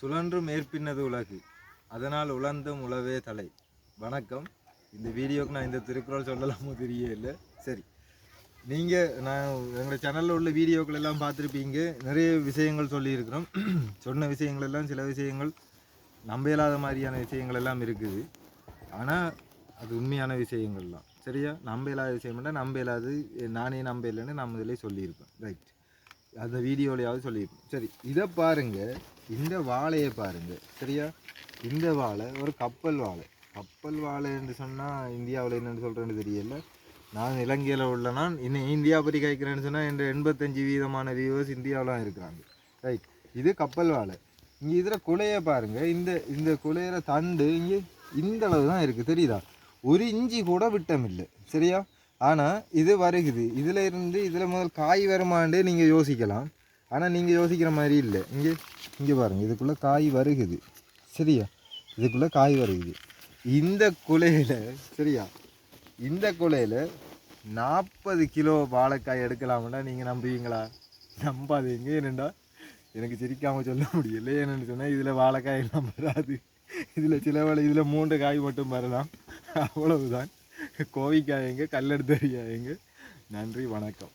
சுழன்று மேற்பின்னது உலகு. அதனால் உழந்தும் உழவே தலை. வணக்கம். இந்த வீடியோக்கு நான் இந்த திருக்குறள் சொல்லலாமோ தெரியல. சரி. நீங்கள் நான் எங்கள் சேனலில் உள்ள வீடியோக்கள் எல்லாம் பார்த்துருப்பீங்க. நிறைய விஷயங்கள் சொல்லியிருக்கிறோம். சொன்ன விஷயங்கள் எல்லாம் சில விஷயங்கள் நம்ப இல்லாத மாதிரியான விஷயங்கள் எல்லாம் இருக்குது. ஆனால் அது உண்மையான விஷயங்கள் தான். சரியா? நம்ப இல்லாத விஷயம்னா நம்ப இல்லாது நானே நம்ப இல்லைன்னு நம்ம இதில் சொல்லியிருப்பேன் ரைட் அந்த வீடியோலையாவது சொல்லியிருப்பேன் சரி இதை பாருங்கள் இந்த வாழையை பாருங்க. சரியா? இந்த வாழை ஒரு கப்பல் வாழை. கப்பல் வாழை என்று சொன்னால் இந்தியாவில் என்னென்னு சொல்கிறேன்னு தெரியல. நான் இலங்கையில் உள்ள நான் இன்னும் இந்தியா பற்றி கேட்குறேன்னு சொன்னால் என்ற எண்பத்தஞ்சு வீதமான வியூவர்ஸ் இந்தியாவிலாம் இருக்கிறாங்க. ரைட் இது கப்பல் வாழை. இங்கே இதில் குலையை பாருங்கள் இந்த இந்த குலையிற தண்டு இங்கே இந்த அளவு தான் இருக்குது தெரியுதா? ஒரு இஞ்சி கூட விட்டம் இல்லை. சரியா? ஆனால் இது வருகுது. இதில் இருந்து இதில் முதல் காய் வருமானே நீங்கள் யோசிக்கலாம். ஆனால் நீங்கள் யோசிக்கிற மாதிரி இல்லை. இங்கே இங்கே பாருங்கள் இதுக்குள்ளே காய் வருகுது. சரியா? இதுக்குள்ளே காய் வருகுது. இந்த குலையில் சரியா? இந்த குலையில் நாற்பது கிலோ வாழைக்காய் எடுக்கலாம்னா நீங்கள் நம்புவீங்களா? நம்பாதீங்க. என்னண்டா எனக்கு சிரிக்காமல் சொல்ல முடியல. ஏன்னு சொன்னால் இதில் வாழைக்காய் எல்லாம் வராது. இதில் சில வேலை இதில் மூன்று காய் மட்டும் வரலாம். அவ்வளவுதான். கோவிக்காயங்க கல்லெடுத்தறியாயங்க நன்றி வணக்கம்.